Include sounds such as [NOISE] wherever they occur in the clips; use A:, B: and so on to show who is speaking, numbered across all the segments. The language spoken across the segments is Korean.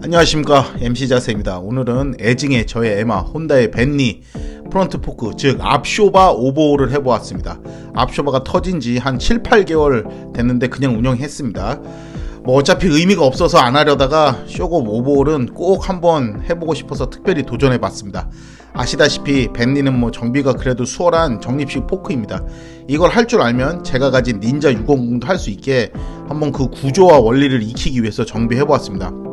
A: 안녕하십니까 MC 자세입니다. 오늘은 애증의 저의 에마 혼다의 벤니 프론트 포크 즉 앞쇼바 오버홀을 해보았습니다. 앞쇼바가 터진 지 한 7, 8개월 됐는데 그냥 운영했습니다. 뭐 어차피 의미가 없어서 안 하려다가 쇼급 오버홀은 꼭 한번 해보고 싶어서 특별히 도전해봤습니다. 아시다시피 벤니는 뭐 정비가 그래도 수월한 적립식 포크입니다. 이걸 할 줄 알면 제가 가진 닌자 600도 할 수 있게 한번 그 구조와 원리를 익히기 위해서 정비해보았습니다.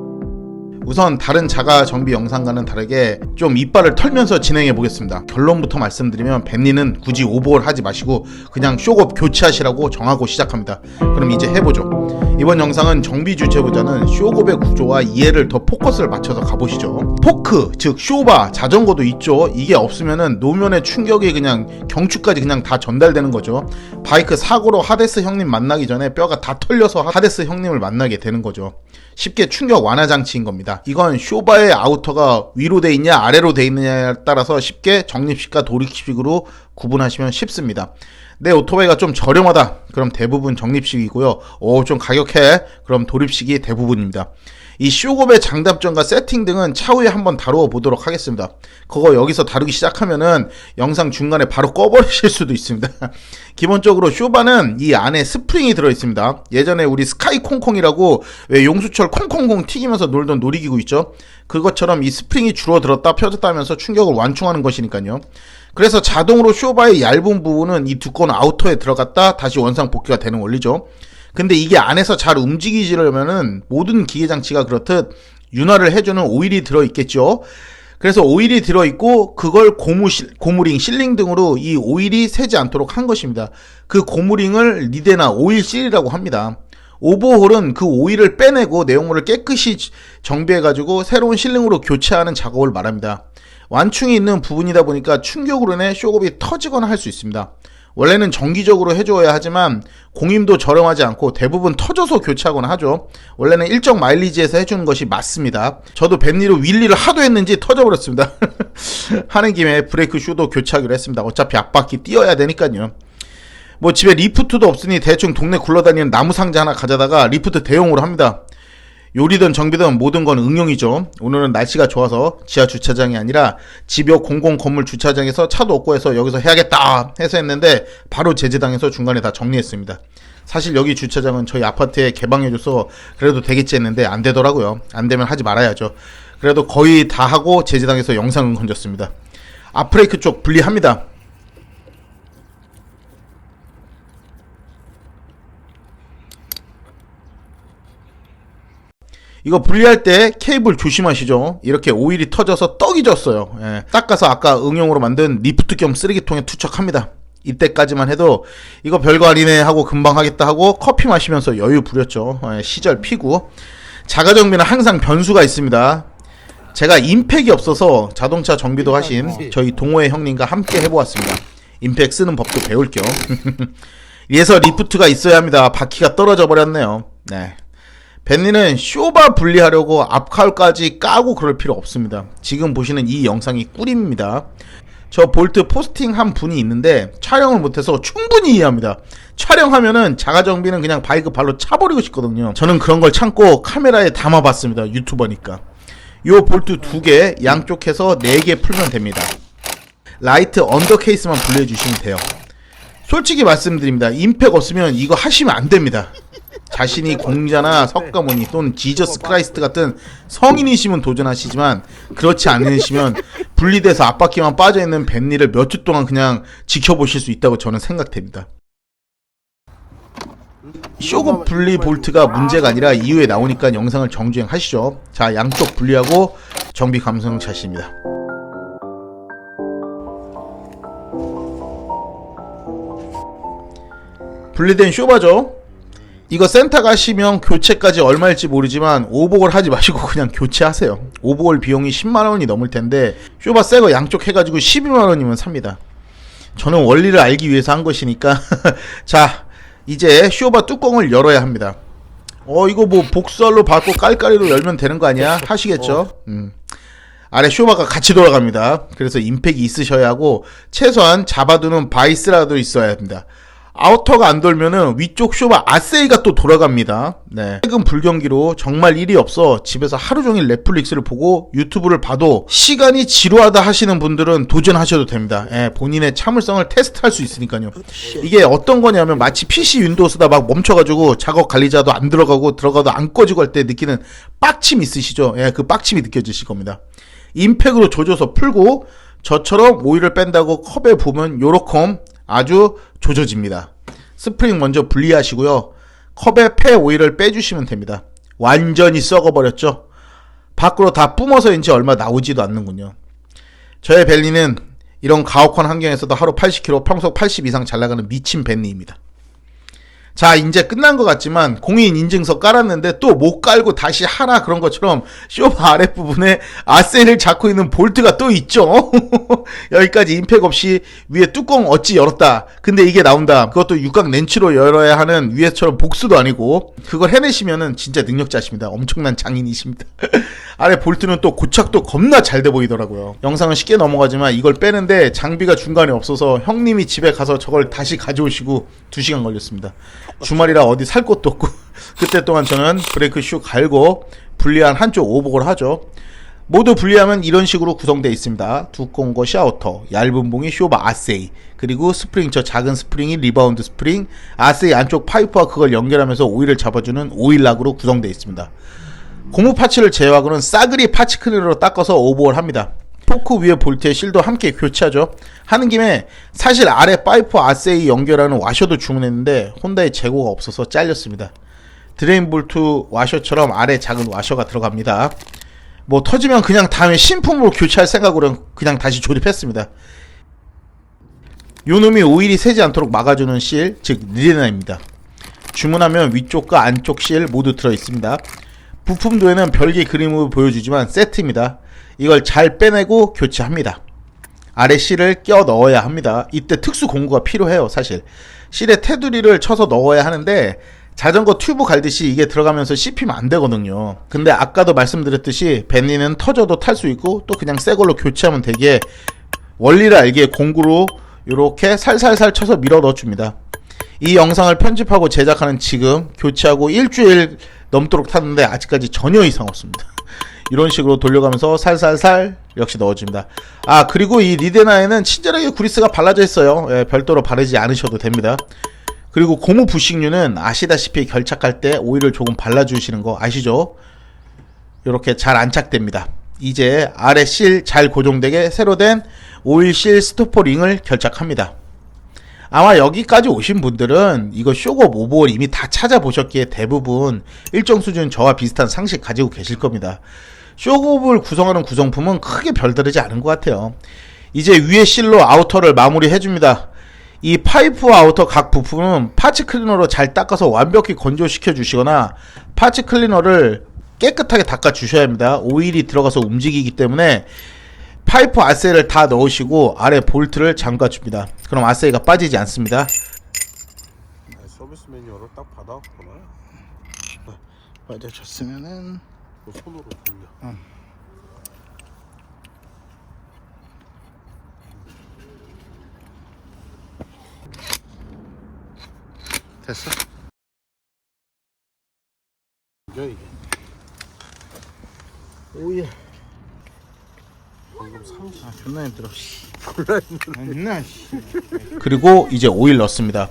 A: 우선 다른 자가 정비 영상과는 다르게 좀 이빨을 털면서 진행해 보겠습니다. 결론부터 말씀드리면 벤니는 굳이 오버홀 하지 마시고 그냥 쇼업 교체하시라고 정하고 시작합니다. 그럼 이제 해보죠. 이번 영상은 정비 주체보다는 쇼업의 구조와 이해를 더 포커스를 맞춰서 가보시죠. 포크, 즉 쇼바, 자전거도 있죠. 이게 없으면은 노면의 충격이 그냥 경추까지 그냥 다 전달되는 거죠. 바이크 사고로 하데스 형님 만나기 전에 뼈가 다 털려서 하데스 형님을 만나게 되는 거죠. 쉽게 충격 완화 장치인 겁니다. 이건 쇼바의 아우터가 위로 돼 있냐 아래로 돼 있느냐에 따라서 쉽게 적립식과 도립식으로 구분하시면 쉽습니다. 내 오토바이가 좀 저렴하다. 그럼 대부분 적립식이고요. 오, 좀 가격해. 그럼 도립식이 대부분입니다. 이 쇼급의 장단점과 세팅 등은 차후에 한번 다루어 보도록 하겠습니다. 그거 여기서 다루기 시작하면은 영상 중간에 바로 꺼버리실 수도 있습니다. [LAUGHS] 기본적으로 쇼바는 이 안에 스프링이 들어 있습니다. 예전에 우리 스카이 콩콩이라고 왜 용수철 콩콩콩 튀기면서 놀던 놀이기구 있죠? 그것처럼 이 스프링이 줄어들었다 펴졌다 하면서 충격을 완충하는 것이니까요. 그래서 자동으로 쇼바의 얇은 부분은 이 두꺼운 아우터에 들어갔다 다시 원상 복귀가 되는 원리죠. 근데 이게 안에서 잘 움직이지려면은 모든 기계 장치가 그렇듯 윤활을 해주는 오일이 들어 있겠죠. 그래서 오일이 들어 있고 그걸 고무 실, 고무링, 실링 등으로 이 오일이 새지 않도록 한 것입니다. 그 고무링을 리데나 오일 실이라고 합니다. 오버홀은 그 오일을 빼내고 내용물을 깨끗이 정비해가지고 새로운 실링으로 교체하는 작업을 말합니다. 완충이 있는 부분이다 보니까 충격으로 인해 쇼급이 터지거나 할 수 있습니다. 원래는 정기적으로 해줘야 하지만 공임도 저렴하지 않고 대부분 터져서 교체하거나 하죠. 원래는 일정 마일리지에서 해주는 것이 맞습니다. 저도 벤니로 윌리를 하도 했는지 터져버렸습니다. [LAUGHS] 하는 김에 브레이크 슈도 교체하기로 했습니다. 어차피 앞바퀴 띄어야 되니까요. 뭐 집에 리프트도 없으니 대충 동네 굴러다니는 나무 상자 하나 가져다가 리프트 대용으로 합니다. 요리든 정비든 모든 건 응용이죠. 오늘은 날씨가 좋아서 지하 주차장이 아니라 집 옆 공공 건물 주차장에서 차도 없고 해서 여기서 해야겠다 해서 했는데 바로 제재당해서 중간에 다 정리했습니다. 사실 여기 주차장은 저희 아파트에 개방해줘서 그래도 되겠지 했는데 안 되더라고요. 안 되면 하지 말아야죠. 그래도 거의 다 하고 제재당해서 영상은 건졌습니다. 앞브레이크 쪽 분리합니다. 이거 분리할 때 케이블 조심하시죠. 이렇게 오일이 터져서 떡이 졌어요. 예. 닦아서 아까 응용으로 만든 리프트 겸 쓰레기통에 투척합니다. 이때까지만 해도 이거 별거 아니네 하고 금방 하겠다 하고 커피 마시면서 여유 부렸죠. 예, 시절 피구. 자가 정비는 항상 변수가 있습니다. 제가 임팩이 없어서 자동차 정비도 하신 저희 동호회 형님과 함께 해보았습니다. 임팩 쓰는 법도 배울 겸. [LAUGHS] 이래서 리프트가 있어야 합니다. 바퀴가 떨어져 버렸네요. 네. 벤니는 쇼바 분리하려고 앞칼까지 까고 그럴 필요 없습니다. 지금 보시는 이 영상이 꿀입니다. 저 볼트 포스팅 한 분이 있는데 촬영을 못해서 충분히 이해합니다. 촬영하면은 자가정비는 그냥 바이크 발로 차버리고 싶거든요. 저는 그런 걸 참고 카메라에 담아봤습니다. 유튜버니까. 요 볼트 두 개 양쪽 해서 네 개 풀면 됩니다. 라이트 언더 케이스만 분리해 주시면 돼요. 솔직히 말씀드립니다. 임팩 없으면 이거 하시면 안 됩니다. 자신이 공자나 석가모니 또는 지저스 크라이스트 같은 성인이시면 도전하시지만 그렇지 않으시면 [LAUGHS] 분리돼서 앞바퀴만 빠져있는 벤니를 몇 주 동안 그냥 지켜보실 수 있다고 저는 생각됩니다. 쇼급 분리 볼트가 문제가 아니라 이후에 나오니까 영상을 정주행 하시죠. 자, 양쪽 분리하고 정비 감성 차시입니다. 분리된 쇼바죠. 이거 센터 가시면 교체까지 얼마일지 모르지만 오복을 하지 마시고 그냥 교체하세요. 오복을 비용이 10만 원이 넘을 텐데 쇼바 새거 양쪽 해가지고 12만 원이면 삽니다. 저는 원리를 알기 위해서 한 것이니까 [LAUGHS] 자 이제 쇼바 뚜껑을 열어야 합니다. 어 이거 뭐 복살로 받고 깔깔이로 열면 되는 거 아니야? 하시겠죠? 음. 아래 쇼바가 같이 돌아갑니다. 그래서 임팩이 있으셔야 하고 최소한 잡아두는 바이스라도 있어야 합니다. 아우터가 안 돌면은 위쪽 쇼바 아세이가 또 돌아갑니다. 네. 최근 불경기로 정말 일이 없어 집에서 하루 종일 넷플릭스를 보고 유튜브를 봐도 시간이 지루하다 하시는 분들은 도전하셔도 됩니다. 예, 본인의 참을성을 테스트할 수 있으니까요. 이게 어떤 거냐면 마치 PC 윈도우스다 막 멈춰가지고 작업 관리자도 안 들어가고 들어가도 안 꺼지고 할 때 느끼는 빡침 있으시죠? 예, 그 빡침이 느껴지실 겁니다. 임팩으로 조져서 풀고 저처럼 오일을 뺀다고 컵에 부으면 요렇게 아주 조져집니다. 스프링 먼저 분리하시고요. 컵에 폐 오일을 빼주시면 됩니다. 완전히 썩어버렸죠? 밖으로 다 뿜어서 인지 얼마 나오지도 않는군요. 저의 벨리는 이런 가혹한 환경에서도 하루 80kg, 평소 80 이상 잘 나가는 미친 벨리입니다. 자, 이제 끝난 것 같지만 공인 인증서 깔았는데 또 못 깔고 다시 하라 그런 것처럼 쇼바 아랫부분에 아세를 잡고 있는 볼트가 또 있죠. [LAUGHS] 여기까지 임팩 없이 위에 뚜껑 어찌 열었다. 근데 이게 나온다. 그것도 육각 렌치로 열어야 하는 위에처럼 복수도 아니고 그걸 해내시면은 진짜 능력자십니다. 엄청난 장인이십니다. [LAUGHS] 아래 볼트는 또 고착도 겁나 잘 돼 보이더라고요. 영상은 쉽게 넘어가지만 이걸 빼는데 장비가 중간에 없어서 형님이 집에 가서 저걸 다시 가져오시고 2시간 걸렸습니다. 주말이라 어디 살 곳도 없고 [LAUGHS] 그때 동안 저는 브레이크 슈 갈고 분리한 한쪽 오복을 하죠. 모두 분리하면 이런 식으로 구성되어 있습니다. 두꺼운 것이 아우터, 얇은 봉이 쇼바 아세이, 그리고 스프링, 저 작은 스프링이 리바운드 스프링, 아세이 안쪽 파이프와 그걸 연결하면서 오일을 잡아주는 오일락으로 구성되어 있습니다. 고무 파츠를 제외하고는 싸그리 파츠 클리너로 닦아서 오버를 합니다. 포크 위에 볼트의 실도 함께 교체하죠. 하는 김에 사실 아래 파이프 아세이 연결하는 와셔도 주문했는데 혼다에 재고가 없어서 잘렸습니다. 드레인 볼트 와셔처럼 아래 작은 와셔가 들어갑니다. 뭐 터지면 그냥 다음에 신품으로 교체할 생각으로 그냥 다시 조립했습니다. 요놈이 오일이 새지 않도록 막아주는 실, 즉 리레나입니다. 주문하면 위쪽과 안쪽 실 모두 들어 있습니다. 부품도에는 별개 그림을 보여주지만 세트입니다. 이걸 잘 빼내고 교체합니다. 아래 실을 껴 넣어야 합니다. 이때 특수 공구가 필요해요, 사실. 실에 테두리를 쳐서 넣어야 하는데 자전거 튜브 갈듯이 이게 들어가면서 씹히면 안 되거든요. 근데 아까도 말씀드렸듯이 벤니는 터져도 탈 수 있고 또 그냥 새 걸로 교체하면 되게 원리를 알기에 공구로 이렇게 살살살 쳐서 밀어 넣어줍니다. 이 영상을 편집하고 제작하는 지금 교체하고 일주일 넘도록 탔는데 아직까지 전혀 이상 없습니다. [LAUGHS] 이런 식으로 돌려가면서 살살살 역시 넣어줍니다. 아 그리고 이 리데나에는 친절하게 구리스가 발라져 있어요. 예, 별도로 바르지 않으셔도 됩니다. 그리고 고무 부식류는 아시다시피 결착할 때 오일을 조금 발라주시는 거 아시죠? 이렇게 잘 안착됩니다. 이제 아래 실 잘 고정되게 새로 된 오일 실 스토퍼링을 결착합니다. 아마 여기까지 오신 분들은 이거 쇼업 오버올 이미 다 찾아보셨기에 대부분 일정 수준 저와 비슷한 상식 가지고 계실 겁니다. 쇼업을 구성하는 구성품은 크게 별다르지 않은 것 같아요. 이제 위에 실로 아우터를 마무리 해줍니다. 이 파이프와 아우터 각 부품은 파츠 클리너로 잘 닦아서 완벽히 건조시켜 주시거나 파츠 클리너를 깨끗하게 닦아 주셔야 합니다. 오일이 들어가서 움직이기 때문에 파이프 아세이를 다 넣으시고 아래 볼트를 잠가 줍니다. 그럼 아세이가 빠지지 않습니다.
B: 서비스 매뉴얼을 딱 받아왔구나.
A: 빠져줬으면은
B: 그 손으로 돌려.
A: 됐어.
B: 이게 이게.
A: 오예.
B: 방금 30.
A: 아 존나 힘들어. 존나 [LAUGHS] 그리고 이제 오일 넣습니다.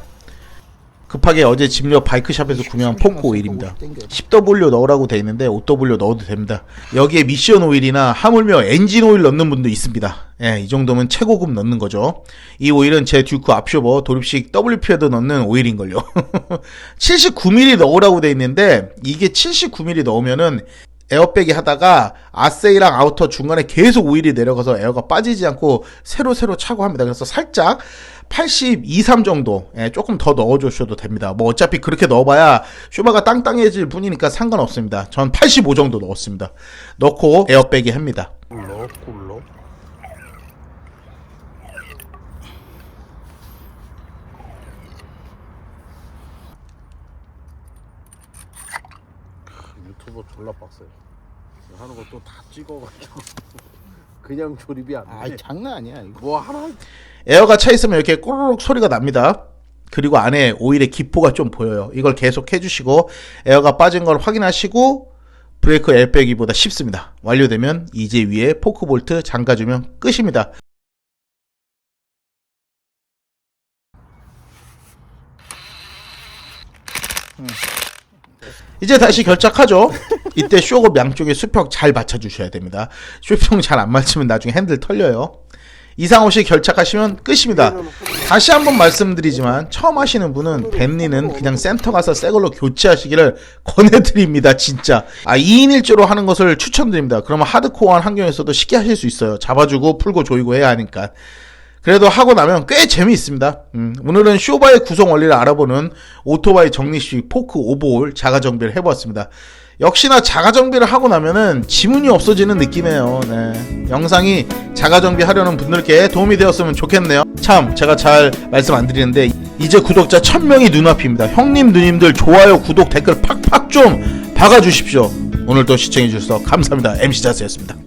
A: 급하게 어제 집옆 바이크샵에서 구매한 포크 오일입니다. 10W 넣으라고 돼 있는데 5W 넣어도 됩니다. 여기에 미션 오일이나 하물며 엔진 오일 넣는 분도 있습니다. 예, 이 정도면 최고급 넣는 거죠. 이 오일은 제 듀크 앞쇼버 도립식 WP에도 넣는 오일인걸요. [LAUGHS] 79mm 넣으라고 돼 있는데 이게 79mm 넣으면은 에어백이 하다가 아세이랑 아우터 중간에 계속 오일이 내려가서 에어가 빠지지 않고 새로 새로 차고 합니다. 그래서 살짝 82, 3 정도 예, 조금 더 넣어주셔도 됩니다. 뭐 어차피 그렇게 넣어봐야 슈바가 땅땅해질 뿐이니까 상관없습니다. 전 85 정도 넣었습니다. 넣고 에어백이 합니다.
B: 꿀러 꿀러. 유튜버 졸라 빡세. 하는 것도 다 찍어가지고 [LAUGHS] 그냥 조립이 안 돼.
A: 장난 아니야 이거.
B: 뭐 하나
A: 에어가 차 있으면 이렇게 꼬르륵 소리가 납니다. 그리고 안에 오일의 기포가 좀 보여요. 이걸 계속 해주시고 에어가 빠진 걸 확인하시고 브레이크 엘 빼기보다 쉽습니다. 완료되면 이제 위에 포크 볼트 잠가주면 끝입니다. 이제 다시 결착하죠. 이때 쇼급 양쪽에 수평 잘 맞춰주셔야 됩니다. 수평 잘 안 맞추면 나중에 핸들 털려요. 이상 없이 결착하시면 끝입니다. 다시 한번 말씀드리지만 처음 하시는 분은 벤니는 그냥 센터 가서 새 걸로 교체하시기를 권해드립니다. 진짜. 아 2인 1조로 하는 것을 추천드립니다. 그러면 하드코어한 환경에서도 쉽게 하실 수 있어요. 잡아주고 풀고 조이고 해야 하니까. 그래도 하고 나면 꽤 재미있습니다. 음, 오늘은 쇼바의 구성 원리를 알아보는 오토바이 정리식 포크 오버홀 자가 정비를 해보았습니다. 역시나 자가 정비를 하고 나면은 지문이 없어지는 느낌이에요. 네. 영상이 자가 정비하려는 분들께 도움이 되었으면 좋겠네요. 참 제가 잘 말씀 안 드리는데 이제 구독자 1000명이 눈앞입니다. 형님 누님들 좋아요 구독 댓글 팍팍 좀 박아 주십시오. 오늘도 시청해 주셔서 감사합니다. MC 자스였습니다.